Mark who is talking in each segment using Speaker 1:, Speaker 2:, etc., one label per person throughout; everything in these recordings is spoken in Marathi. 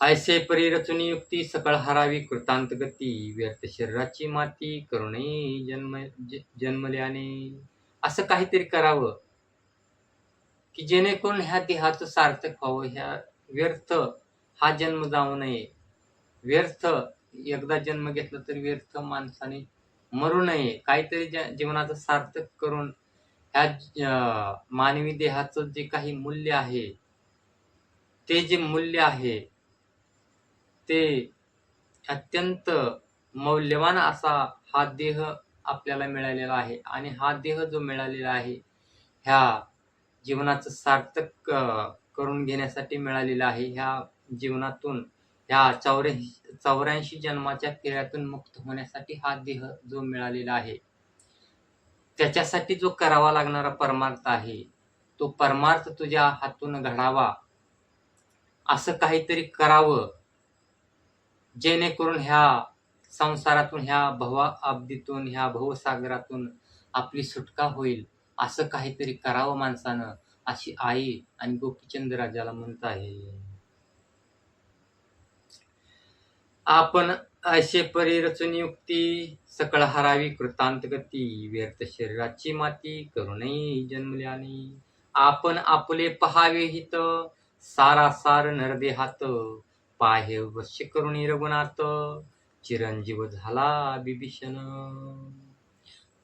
Speaker 1: ऐसे परी रचुनी युक्ती सकळ हरावी कृतांत गती व्यर्थ शरीराची माती करुणे जन्म जन्मल्याने. असं काहीतरी करावं की जेणेकरून ह्या देहाचं सार्थक व्हावं ह्या व्यर्थ हा जन्म जाऊ नये. व्यर्थ एकदा जन्म घेतला तर व्यर्थ माणसाने मरू नये. काहीतरी जीवनाचं सार्थक करून ह्या मानवी देहाचं जे काही मूल्य आहे ते जे मूल्य आहे ते अत्यंत मौल्यवान असा हा देह आपल्याला मिळालेला आहे. आणि हा देह जो मिळालेला आहे ह्या जीवनाचं सार्थक करून घेण्यासाठी मिळालेला आहे. ह्या जीवनातून ह्या चौऱ्याऐंशी चौऱ्याऐंशी जन्माच्या फेऱ्यातून मुक्त होण्यासाठी हा देह जो मिळालेला आहे त्याच्यासाठी जो करावा लागणारा परमार्थ आहे तो परमार्थ तुझ्या हातून घडावा. असं काहीतरी करावं. जेणेकरून ह्या संसारातून ह्या भवा अब्दीतून ह्या भवसागरातून आपली सुटका होईल. असं काहीतरी करावं माणसानं अशी आई आणि गोपीचंद राजाला म्हणत आहे. आपण असे परी रचून युक्ती सकळ हरावी कृतांत गती व्यर्थ शरीराची माती करूनही जन्मल्याने आपण आपले पहावे हित सारा सार नरदेहात. पाहे वश्य करुणी रघुनाथ चिरंजीव झाला बिभीषण.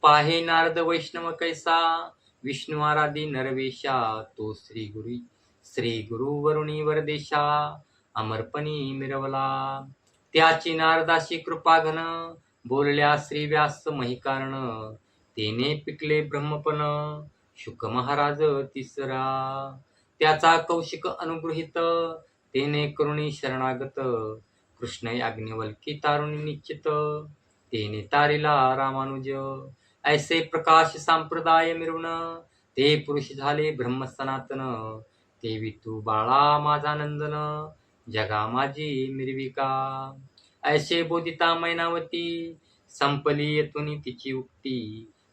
Speaker 1: पाहे नारद वैष्णव कैसा विष्णू आराधी नरवेशा तो श्री गुरु श्री गुरु वरुणी वरदेशा अमरपणी मिरवला. त्याची नारदाशी कृपा घन बोलल्या श्री व्यास महिकारण तेने पिकले ब्रह्मपण शुक महाराज तिसरा. त्याचा कौशिक अनुगृहित तेने करुणी शरणागत कृष्ण अग्निवल्की तारुणी निश्चित तेने तारिला रामानुज ऐसे प्रकाश संप्रदाय मिरवून ते पुरुष झाले ब्रह्म सनातन ते वितू बाळा माझा नंदन जगा माझी मिरविका ऐसे बोधिता मैनावती संपली येतुनी तिची उक्ती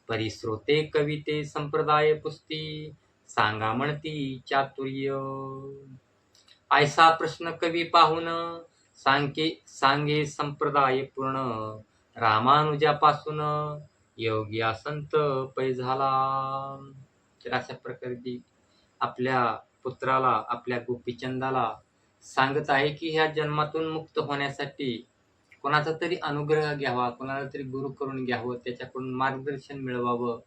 Speaker 1: परिश्रोते कविते संप्रदाय पुस्ती सांगा म्हणती चातुर्य. ऐसा प्रश्न कवी पाहून सांगे सांगे संप्रदाय पूर्ण रामानुजापासून योगी संत पै झाला. तर अशा प्रकारे आपल्या पुत्राला आपल्या गोपीचंदाला सांगत आहे की ह्या जन्मातून मुक्त होण्यासाठी कोणाचा तरी अनुग्रह घ्यावा कोणाला तरी गुरु करून घ्यावं त्याच्याकडून मार्गदर्शन मिळवावं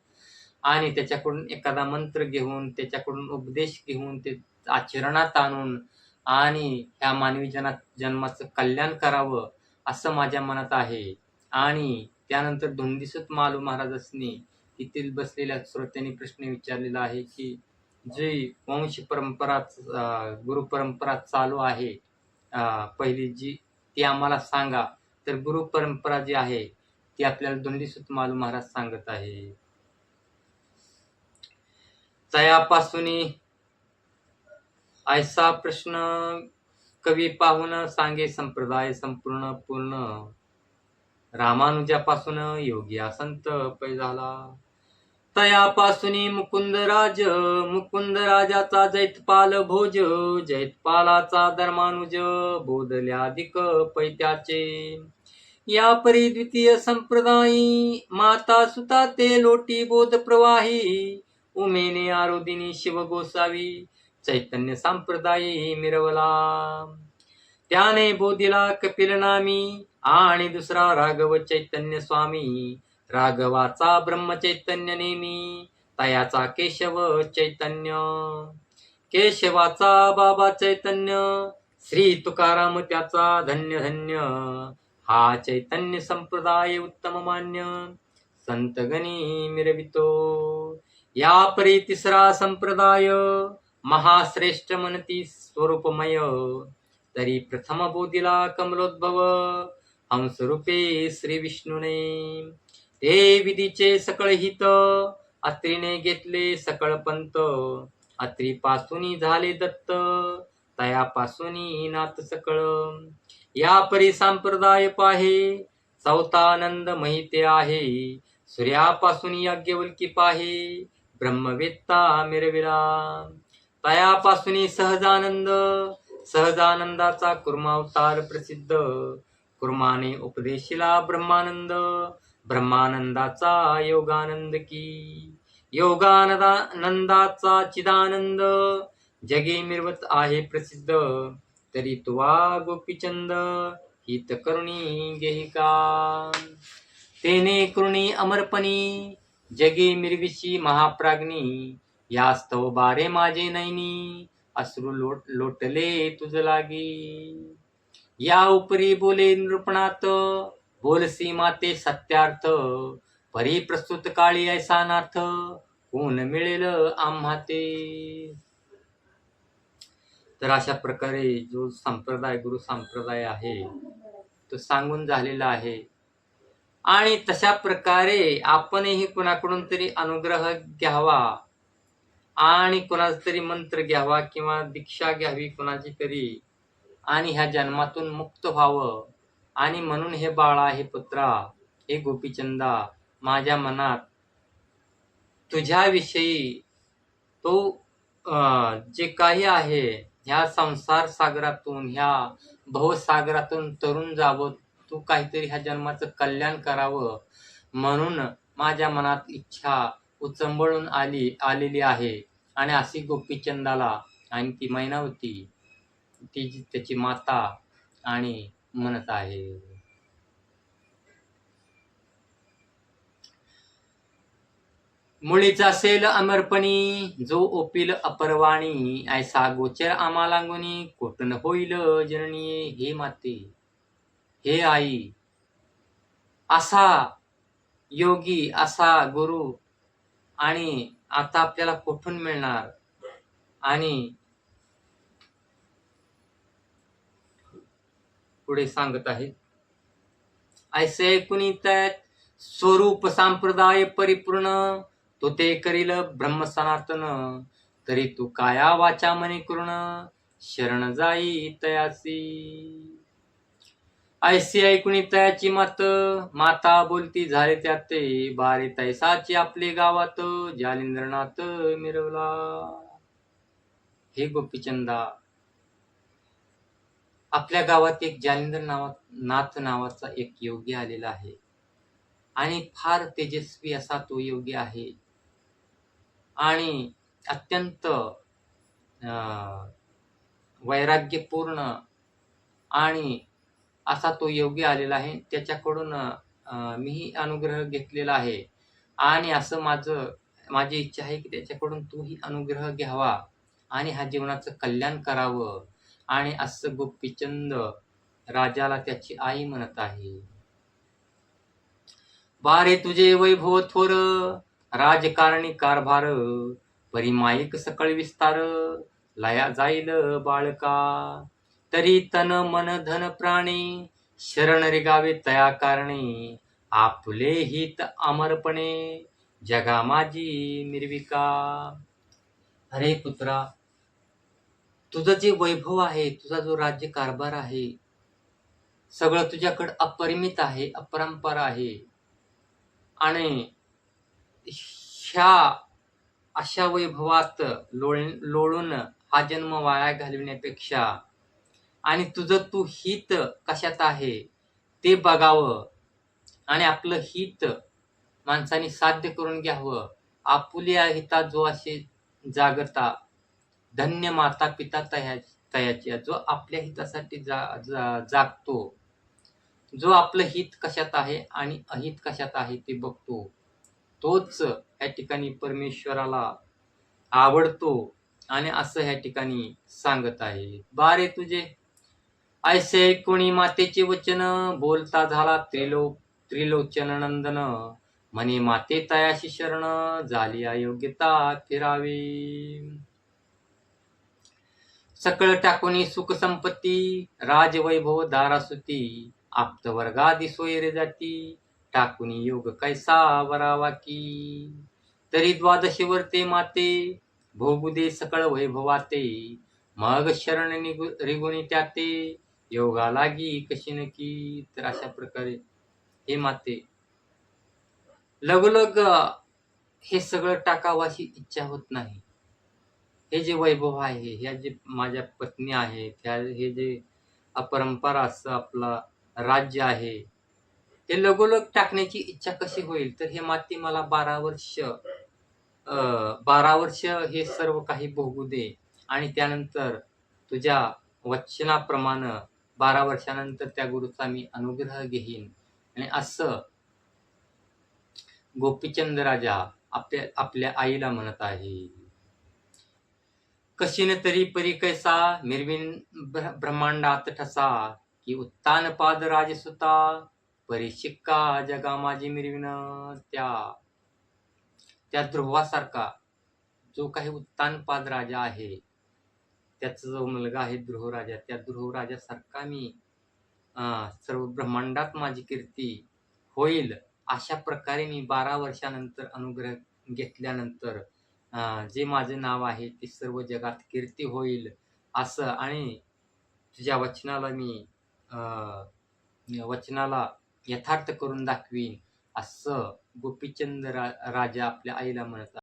Speaker 1: आणि त्याच्याकडून एखादा मंत्र घेऊन त्याच्याकडून उपदेश घेऊन ते आचरणात आणून आणि ह्या मानवी जना जन्माचं कल्याण करावं असं माझ्या मनात आहे. आणि त्यानंतर धुंदीसुत मालू महाराजांनी येथील बसलेल्या श्रोत्यांनी प्रश्न विचारलेला आहे की जी वंश परंपरा गुरु परंपरा चालू आहे अं, पहिली जी ती आम्हाला सांगा. तर गुरु परंपरा जी आहे ती आपल्याला धुंदीसुत मालू महाराज सांगत आहे. तयापासून ऐसा प्रश्न कवी पाहून सांगे संप्रदाय संपूर्ण पूर्ण. रामानुजापासून योगी संत पै झाला तयापासून मुकुंद राज मुकुंद राजाचा जैतपाल भोज जैतपालाचा धर्मानुज बोधल्याधिक पैत्याचे. या परी द्वितीय संप्रदायी माता सुता ते लोटी बोध प्रवाही उमेने आरोदिनी शिव गोसावी. चैतन्य संप्रदायी मिरवला. त्याने बोधिला कपिल नामी आणि दुसरा राघव चैतन्य स्वामी. राघवाचा ब्रह्मचैतन्य नेमी तयाचा केशव चैतन्य. केशवाचा बाबा चैतन्य श्री तुकाराम त्याचा धन्य धन्य. हा चैतन्य संप्रदाय उत्तम मान्य. संतगणी मिरवितो. या परी तिसरा संप्रदाय महाश्रेष्ठ म्हणती स्वरूपमय. तरी प्रथम बोधिला कमलोद्भव हंसरूपे श्री विष्णूने. ते विधीचे सकळ हित अत्रीने घेतले सकळ पंत. अत्रीपासून झाले दत्त तयापासून नात सकळ. या परी संप्रदाय पाहे चौथानंद महिते आहे. सूर्यापासून यज्ञवल्की पाहे ब्रह्मवेत्ता मिरविला. तयापासून सहजानंद सहजानंदाचा कुर्मावतार प्रसिद्ध. कुर्माने उपदेशिला ब्रह्मानंद ब्रह्मानंदाचा योगानंद की. योगानंदाचा चिदानंद जगे मिरवत आहे प्रसिद्ध. तरी तुवा गोपीचंद हित करुणी गेहिका तेने करुणी अमरपणी जगे मिरविशी महाप्राग्नी यास्तव बारे माझे नैनी अश्रू लोट लोटले तुझ लागी. या उपरी बोले नृपणात बोलसी माते सत्यार्थ. परी प्रस्तुत काळी ऐसा नाथ कोण मिळेल आम्हा ते. तर अशा प्रकारे जो संप्रदाय गुरु संप्रदाय आहे तो सांगून झालेला आहे. आणि तशा प्रकारे आपणही कुणाकडून तरी अनुग्रह घ्यावा. आणि कोणाचा तरी मंत्र घ्यावा किंवा दीक्षा घ्यावी कोणाची तरी. आणि ह्या जन्मातून मुक्त व्हावं. आणि म्हणून हे बाळा हे पुत्रा हे गोपीचंदा माझ्या मनात तुझ्याविषयी तो अं, जे काही आहे ह्या संसार सागरातून ह्या भवसागरातून तरुण जावं तू काहीतरी ह्या जन्माचं कल्याण करावं. म्हणून माझ्या मनात इच्छा उचंबळून आली आलेली आहे. आणि अशी गोपीचंदाला आणि ती मैनावती ती त्याची माता आणि म्हणत आहे. मुळीच असेल अमरपणी जो ओपिल अपरवाणी ऐसा गोचर आम्हाला गुणी कोटन होईल जननी हे माते. हे आई असा योगी असा गुरु आणि आता आपल्याला कुठून मिळणार? आणि पुढे सांगत आहे ऐसे कुणी त्यात स्वरूप संप्रदाय परिपूर्ण तो ते करील ब्रह्म सनातन तरी तू काया वाचा मने कृण शरण जाई तयासी. ऐसी ऐकुणी तयाची मात? माता बोलती झाले त्यात बारे तैसाची आपले गावात. जालिंद्रनाथ मिरवला. हे गोपीचंदा. आपल्या गावात एक जालिंद्र नावा नाथ नावाचा एक योगी आलेला आहे. आणि फार तेजस्वी असा तो योगी आहे. आणि अत्यंत अं, वैराग्यपूर्ण आणि असा तो योगी आलेला आहे. त्याच्याकडून मीही अनुग्रह घेतलेला आहे. आणि असं माझं माझी इच्छा आहे की त्याच्याकडून तूही अनुग्रह घ्यावा आणि ह्या जीवनाचं कल्याण करावं. आणि असं गोपीचंद राजाला त्याची आई म्हणत आहे. बारे तुझे वैभव थोर राजकारणी कारभार परिमायिक सकळ विस्तार लया जाईल बाळका. तरी तन मन धन प्राणी शरण रिगावे तया कारणे आपले हित अमरपणे जगा माझी निर्विका अरे पुत्रा तुझं जे वैभव आहे तुझा जो राज्य कारभार आहे सगळं तुझ्याकडं अपरिमित आहे अपरंपर आहे. आणि ह्या अशा वैभवात लोळ लोळून हा जन्म वाया घालविण्यापेक्षा आणि तुझं तू हित कशात आहे ते बघावं. आणि आपलं हित माणसाने साध्य करून घ्यावं. आपुल्या हिता जो असे जागता धन्य माता पिता तया तयाची जो आपल्या हितासाठी जा, जा जागतो. जो आपलं हित कशात आहे आणि अहित कशात आहे ते बघतो. तोच या ठिकाणी परमेश्वराला आवडतो आणि असं ह्या ठिकाणी सांगत आहे. बारे तुझे ऐसे कोणी मातेचे वचन बोलता झाला त्रिलो त्रिलोचन नंदन म्हणे माते तयाशी शरण झाली अयोग्यता फिरावी. सकळ टाकून सुख संपत्ती राजवैभव दारासुती आप्त वर्गादी सोयरे जाती टाकुनी योग कैसा वरावा की. तरी द्वादशीवर ते माते भोगुदे सकळ वैभवाते मग शरण निगु रिगुणी त्याते योगा लागी कशी नकी तर अशा प्रकारे हे माते. लगोलग हे सगळं टाकावं अशी इच्छा होत नाही. हे जे वैभव आहे ह्या जे माझ्या पत्नी आहेत ह्या हे जे अपरंपरा असं आपला राज्य आहे हे लगोलग टाकण्याची इच्छा कशी होईल? तर हे माती मला बारा वर्ष अं, बारा वर्ष हे सर्व काही भोगू दे आणि त्यानंतर तुझ्या वचनाप्रमाणे बारा वर्षानंतर त्या गुरुचा मी अनुग्रह घेईन. आणि असं गोपीचंद राजा आपल्या आपल्या आईला म्हणत आहे. कशीन तरी परी कैसा मिरविन ब्र- ब्रह्मांडात ठसा की उत्तान पाद राजसुता परी शिक्का जगा माझी मिरविन त्या. त्या ध्रुवासारखा जो काही उत्तान पाद राजा आहे त्याचा जो मुलगा आहे ध्रुवराजा त्या ध्रुवराजासारखा मी सर्व ब्रह्मांडात माझी कीर्ती होईल अशा प्रकारे मी बारा वर्षानंतर अनुग्रह घेतल्यानंतर जे माझे नाव आहे ते सर्व जगात कीर्ती होईल असं आणि तुझ्या वचनाला मी अं, वचनाला यथार्थ करून दाखवीन असं गोपीचंद रा राजा आपल्या आईला म्हणत